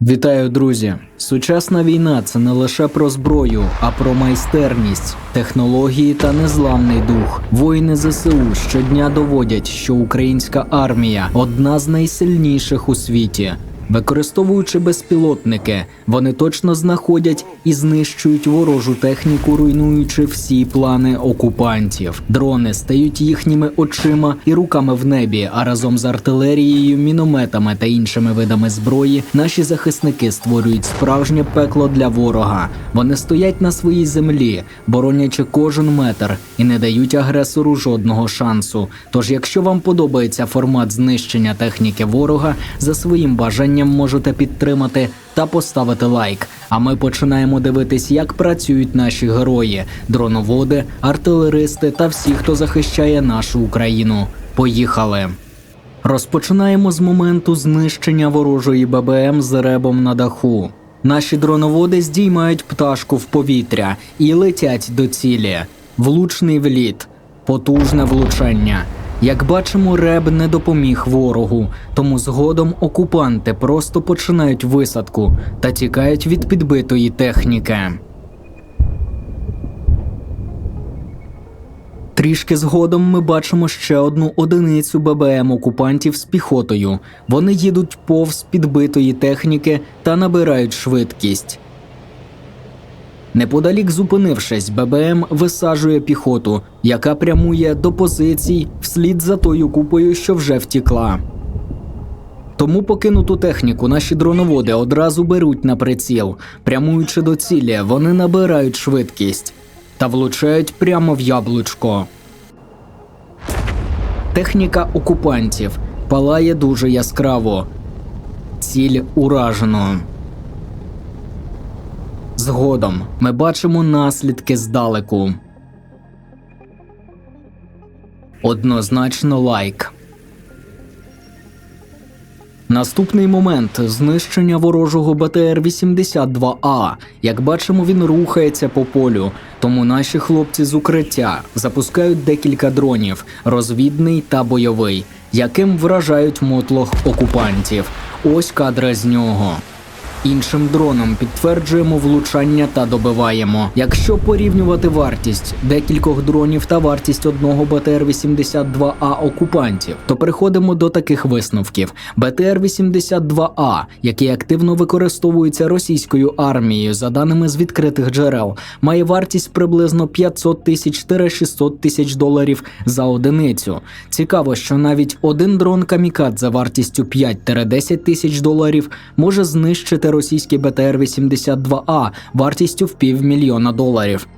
Вітаю, друзі! Сучасна війна це не лише про зброю, а про майстерність, технології та незламний дух. Воїни ЗСУ щодня доводять, що українська армія одна з найсильніших у світі. Використовуючи безпілотники, вони точно знаходять і знищують ворожу техніку, руйнуючи всі плани окупантів. Дрони стають їхніми очима і руками в небі. А разом з артилерією, мінометами та іншими видами зброї наші захисники створюють справжнє пекло для ворога. Вони стоять на своїй землі, боронячи кожен метр і не дають агресору жодного шансу. Тож, якщо вам подобається формат знищення техніки ворога, за своїм бажанням можете підтримати та поставити лайк. А ми починаємо дивитись, як працюють наші герої, дроноводи, артилеристи та всі, хто захищає нашу Україну. Поїхали! Розпочинаємо з моменту знищення ворожої ББМ з ребом на даху. Наші дроноводи здіймають пташку в повітря і летять до цілі. Влучний вліт, потужне влучання. Як бачимо, реб не допоміг ворогу, тому згодом окупанти просто починають висадку та тікають від підбитої техніки. Трішки згодом ми бачимо ще одну одиницю ББМ окупантів з піхотою. Вони їдуть повз підбитої техніки та набирають швидкість. Неподалік зупинившись, ББМ висаджує піхоту, яка прямує до позицій вслід за тою купою, що вже втікла. Тому покинуту техніку наші дроноводи одразу беруть на приціл. Прямуючи до цілі, вони набирають швидкість та влучають прямо в яблучко. Техніка окупантів палає дуже яскраво. Ціль уражено. Згодом ми бачимо наслідки здалеку. Однозначно лайк. Наступний момент знищення ворожого БТР-82А. Як бачимо, він рухається по полю, тому наші хлопці з укриття запускають декілька дронів розвідний та бойовий, яким вражають мотлох окупантів. Ось кадри з нього. Іншим дроном підтверджуємо влучання та добиваємо. Якщо порівнювати вартість декількох дронів та вартість одного БТР-82А окупантів, то приходимо до таких висновків: БТР-82А, який активно використовується російською армією, за даними з відкритих джерел, має вартість приблизно 500 тисяч 600 тисяч доларів за одиницю. Цікаво, що навіть один дрон камікад за вартістю 5-10 тисяч доларів може знищити російський БТР-82А вартістю в півмільйона доларів.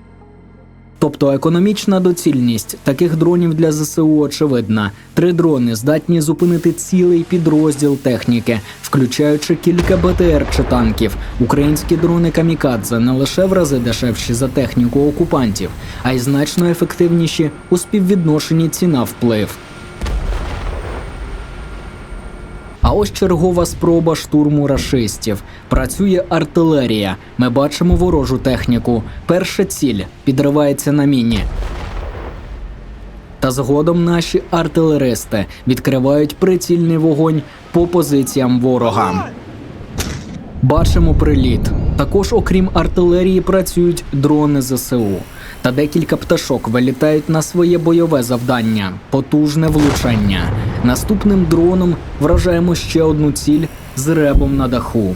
Тобто економічна доцільність таких дронів для ЗСУ очевидна. Три дрони здатні зупинити цілий підрозділ техніки, включаючи кілька БТР чи танків. Українські дрони камікадзе не лише в рази дешевші за техніку окупантів, а й значно ефективніші у співвідношенні ціна вплив. А ось чергова спроба штурму рашистів. Працює артилерія. Ми бачимо ворожу техніку. Перша ціль підривається на міні. Та згодом наші артилеристи відкривають прицільний вогонь по позиціям ворога. Бачимо приліт. Також, окрім артилерії, працюють дрони ЗСУ. Та декілька пташок вилітають на своє бойове завдання потужне влучання. Наступним дроном вражаємо ще одну ціль з ребом на даху.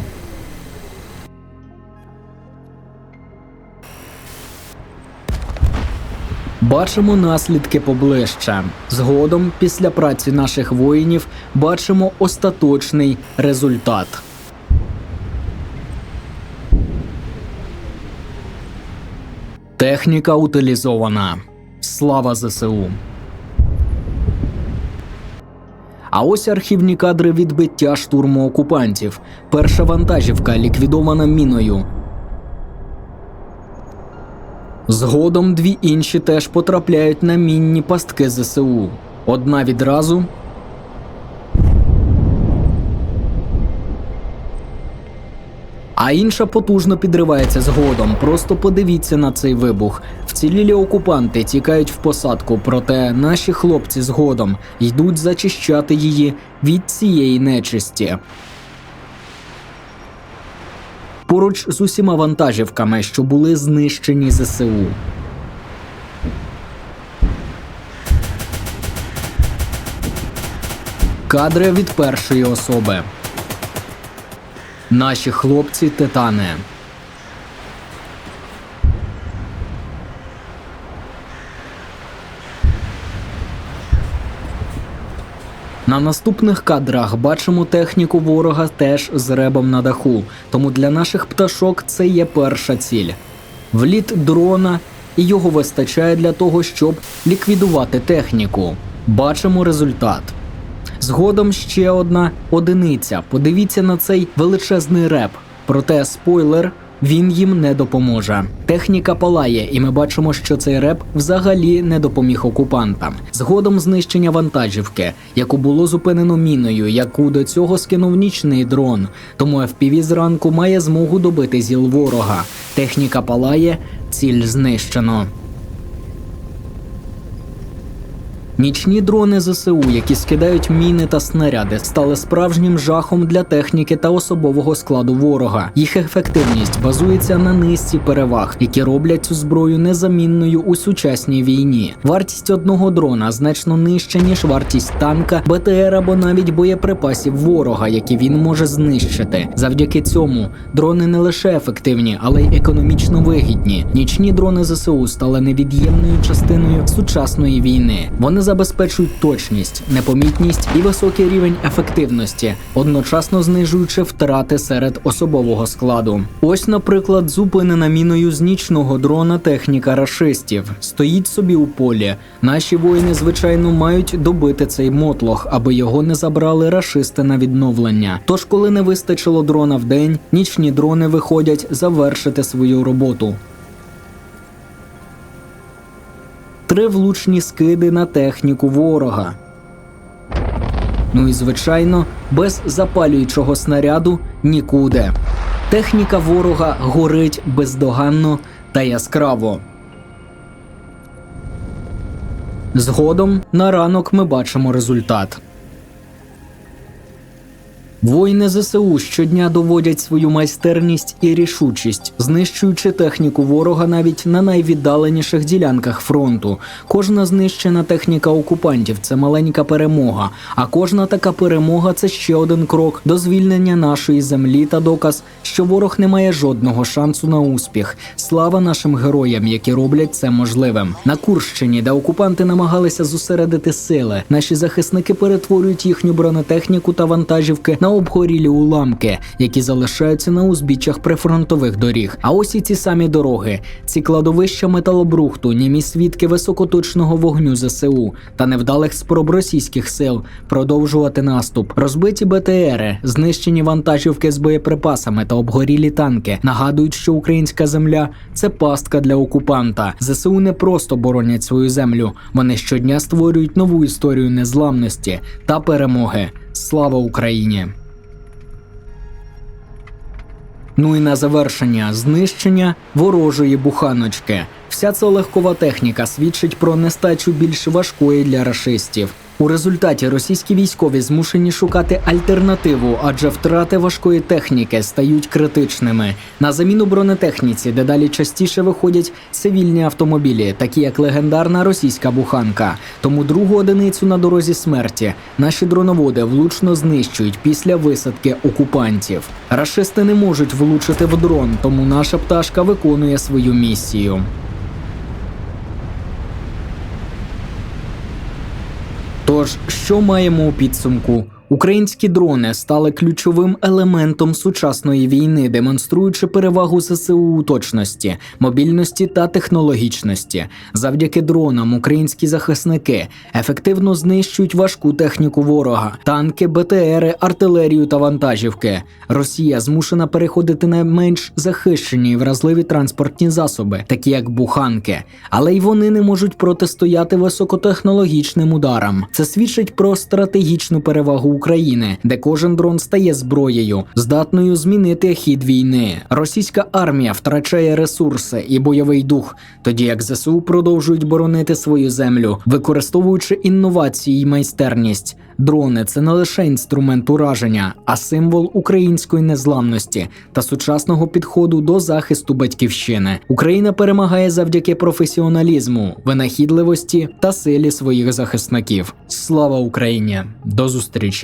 Бачимо наслідки поближче. Згодом, після праці наших воїнів, бачимо остаточний результат. Техніка утилізована. Слава ЗСУ. А ось архівні кадри відбиття штурму окупантів. Перша вантажівка ліквідована міною. Згодом дві інші теж потрапляють на мінні пастки ЗСУ. Одна відразу, а інша потужно підривається згодом. Просто подивіться на цей вибух. Вцілілі окупанти тікають в посадку, проте наші хлопці згодом йдуть зачищати її від цієї нечисті. поруч з усіма вантажівками, що були знищені ЗСУ. Кадри від першої особи. Наші хлопці титани. На наступних кадрах бачимо техніку ворога теж з ребом на даху, тому для наших пташок це є перша ціль. Вліт дрона, і його вистачає для того, щоб ліквідувати техніку. Бачимо результат. Згодом ще одна одиниця. Подивіться на цей величезний реп. Проте спойлер. Він їм не допоможе. Техніка палає, і ми бачимо, що цей реп взагалі не допоміг окупантам. Згодом знищення вантажівки, яку було зупинено міною, яку до цього скинув нічний дрон. Тому FPV зранку має змогу добити зіл ворога. Техніка палає, ціль знищено. Нічні дрони ЗСУ, які скидають міни та снаряди, стали справжнім жахом для техніки та особового складу ворога. Їх ефективність базується на низці переваг, які роблять цю зброю незамінною у сучасній війні. Вартість одного дрона значно нижча ніж вартість танка, БТР або навіть боєприпасів ворога, які він може знищити. Завдяки цьому дрони не лише ефективні, але й економічно вигідні. Нічні дрони ЗСУ стали невід'ємною частиною сучасної війни. Вони забезпечують точність, непомітність і високий рівень ефективності, одночасно знижуючи втрати серед особового складу. Ось, наприклад, зупинена міною з нічного дрона техніка рашистів. Стоїть собі у полі. Наші воїни, звичайно, мають добити цей мотлох, аби його не забрали рашисти на відновлення. Тож, коли не вистачило дрона в день, нічні дрони виходять завершити свою роботу. Три влучні скиди на техніку ворога. Ну і звичайно, без запалюючого снаряду нікуди. Техніка ворога горить бездоганно та яскраво. Згодом на ранок ми бачимо результат. Воїни ЗСУ щодня доводять свою майстерність і рішучість, знищуючи техніку ворога навіть на найвіддаленіших ділянках фронту. Кожна знищена техніка окупантів це маленька перемога. А кожна така перемога це ще один крок до звільнення нашої землі та доказ, що ворог не має жодного шансу на успіх. Слава нашим героям, які роблять це можливим. На Курщині, де окупанти намагалися зосередити сили, наші захисники перетворюють їхню бронетехніку та вантажівки на обгорілі уламки, які залишаються на узбіччях прифронтових доріг. А ось і ці самі дороги, ці кладовища металобрухту, німі свідки високоточного вогню ЗСУ та невдалих спроб російських сил продовжувати наступ. Розбиті БТРи, знищені вантажівки з боєприпасами та обгорілі танки нагадують, що українська земля це пастка для окупанта. ЗСУ не просто боронять свою землю, вони щодня створюють нову історію незламності та перемоги. Слава Україні! Ну і на завершення знищення ворожої буханочки. Вся ця легкова техніка свідчить про нестачу більш важкої для рашистів. У результаті російські військові змушені шукати альтернативу, адже втрати важкої техніки стають критичними. На заміну бронетехніці дедалі частіше виходять цивільні автомобілі, такі як легендарна російська буханка. Тому другу одиницю на дорозі смерті наші дроноводи влучно знищують після висадки окупантів. Рашисти не можуть влучити в дрон, тому наша пташка виконує свою місію. Тож, що маємо у підсумку? Українські дрони стали ключовим елементом сучасної війни, демонструючи перевагу ЗСУ у точності, мобільності та технологічності. Завдяки дронам українські захисники ефективно знищують важку техніку ворога, танки, БТРи, артилерію та вантажівки. Росія змушена переходити на менш захищені і вразливі транспортні засоби, такі як буханки, але й вони не можуть протистояти високотехнологічним ударам. Це свідчить про стратегічну перевагу України, де кожен дрон стає зброєю, здатною змінити хід війни. Російська армія втрачає ресурси і бойовий дух, тоді як ЗСУ продовжують боронити свою землю, використовуючи інновації й майстерність. Дрони це не лише інструмент ураження, а символ української незламності та сучасного підходу до захисту батьківщини. Україна перемагає завдяки професіоналізму, винахідливості та силі своїх захисників. Слава Україні! До зустрічі!